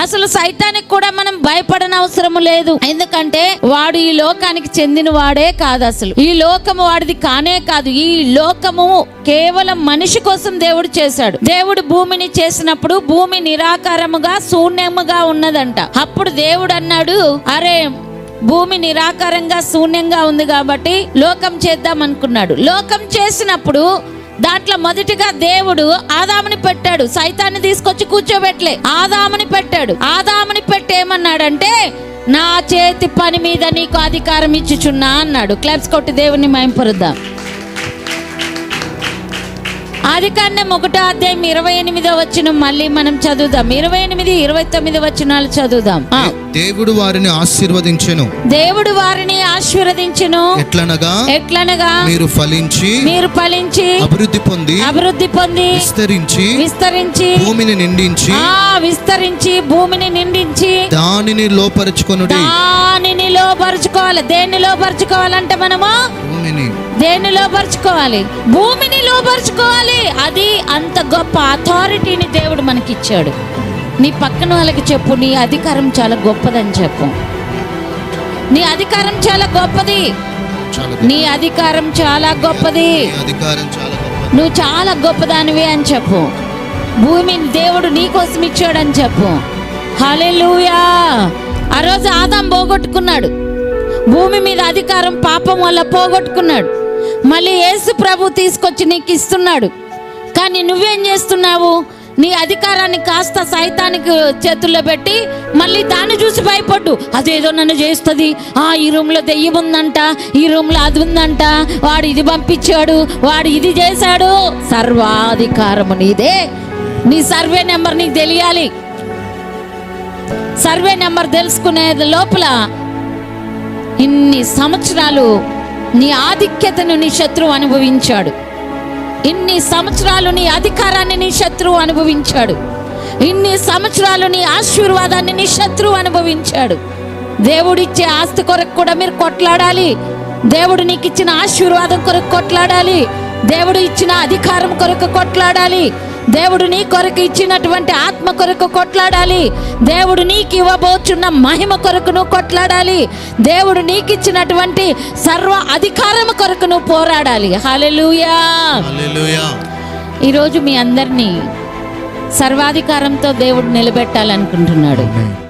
అసలు సైతానికి కూడా మనం భయపడన అవసరం లేదు. ఎందుకంటే వాడు ఈ లోకానికి చెందిన వాడే కాదు అసలు. ఈ లోకము వాడిది కానే కాదు. ఈ లోకము కేవలం మనిషి కోసం దేవుడు చేశాడు. దేవుడు భూమిని చేసినప్పుడు భూమి నిరాకారముగా శూన్యముగా ఉన్నదంట. అప్పుడు దేవుడు అన్నాడు అరే భూమి నిరాకారంగా శూన్యంగా ఉంది కాబట్టి లోకం చేద్దాం అనుకున్నాడు. లోకం చేసినప్పుడు దాంట్లో మొదటిగా దేవుడు ఆదాముని పెట్టాడు. సైతాన్ని తీసుకొచ్చి కూర్చోబెట్టలే ఆదాముని పెట్టాడు. ఆదాముని పెట్టి ఏమన్నాడంటే నా చేతి పని మీద నీకు అధికారం ఇచ్చుచున్నా అన్నాడు. క్లబ్స్ కొట్టి దేవుని మైంపరుద్దాం ఆది కాండం ఒకటో అధ్యాయం ఇరవై ఎనిమిదో వచ్చిన మళ్ళీ మనం చదువుదాం. ఇరవై ఎనిమిది ఇరవై తొమ్మిది వచ్చినాలు చదువుదాం. దేవుడు వారిని ఆశీర్వదించెను. దేవుడు వారిని ఆశీర్వదించును. ఎట్లనగా? ఎట్లనగా? మీరు ఫలించి మీరు ఫలించి అభివృద్ధి పొంది అభివృద్ధి పొంది విస్తరించి విస్తరించి భూమిని నిండించి ఆ విస్తరించి భూమిని నిండించి దానిని లోపరుచుకొనుడి. దానిని లోపరుచుకోవాలి. దేన్ని లోపరుచుకోవాలంటే మనము? భూమిని. దేన్ని లోపరుచుకోవాలి భూమిని లోపరుచుకోవాలి అది అంత గొప్ప అథారిటీని దేవుడు మనకిచ్చాడు. నీ పక్కన వాళ్ళకి చెప్పు నీ అధికారం చాలా గొప్పదని చెప్పు. నీ అధికారం చాలా గొప్పది. నీ అధికారం చాలా గొప్పది. నువ్వు చాలా గొప్పదానివి అని చెప్పు. భూమిని దేవుడు నీ కోసం ఇచ్చాడని చెప్పు. హల్లెలూయా. ఆ రోజు ఆదాం పోగొట్టుకున్నాడు. భూమి మీద అధికారం పాపం వల్ల పోగొట్టుకున్నాడు. మళ్ళీ యేసు ప్రభు తీసుకొచ్చి నీకు ఇస్తున్నాడు. కానీ నువ్వేం చేస్తున్నావు? నీ అధికారాన్ని కాస్త సైతానికి చేతుల్లో పెట్టి మళ్ళీ దాన్ని చూసి భయపడ్డు. అదేదో నన్ను చేస్తుంది. ఆ ఈ రూమ్లో దెయ్యం ఉందంట ఈ రూమ్లో అది ఉందంట. వాడు ఇది పంపించాడు వాడు ఇది చేశాడు. సర్వాధికారము నీదే. నీ సర్వే నెంబర్ నీకు తెలియాలి. సర్వే నెంబర్ తెలుసుకునే లోపల ఇన్ని సంవత్సరాలు నీ ఆధిక్యతను నీ శత్రువు అనుభవించాడు. ఇన్ని సంవత్సరాలు నీ అధికారాన్ని నీ శత్రువు అనుభవించాడు. ఇన్ని సంవత్సరాలు నీ ఆశీర్వాదాన్ని నీ శత్రువు అనుభవించాడు. దేవుడిచ్చే ఆస్తి కొరకు కూడా మీరు కొట్లాడాలి. దేవుడు నీకు ఇచ్చిన ఆశీర్వాదం కొరకు కొట్లాడాలి. దేవుడు ఇచ్చిన అధికారం కొరకు కొట్లాడాలి. దేవుడు నీ కొరకు ఇచ్చినటువంటి ఆత్మ కొరకు కొట్లాడాలి. దేవుడు నీకు ఇవ్వబోచున్న మహిమ కొరకు నువ్వు కొట్లాడాలి. దేవుడు నీకు ఇచ్చినటువంటి సర్వ అధికారం కొరకు నువ్వు పోరాడాలి. హల్లెలూయా. ఈరోజు మీ అందరినీ సర్వాధికారంతో దేవుడు నిలబెట్టాలనుకుంటున్నాడు.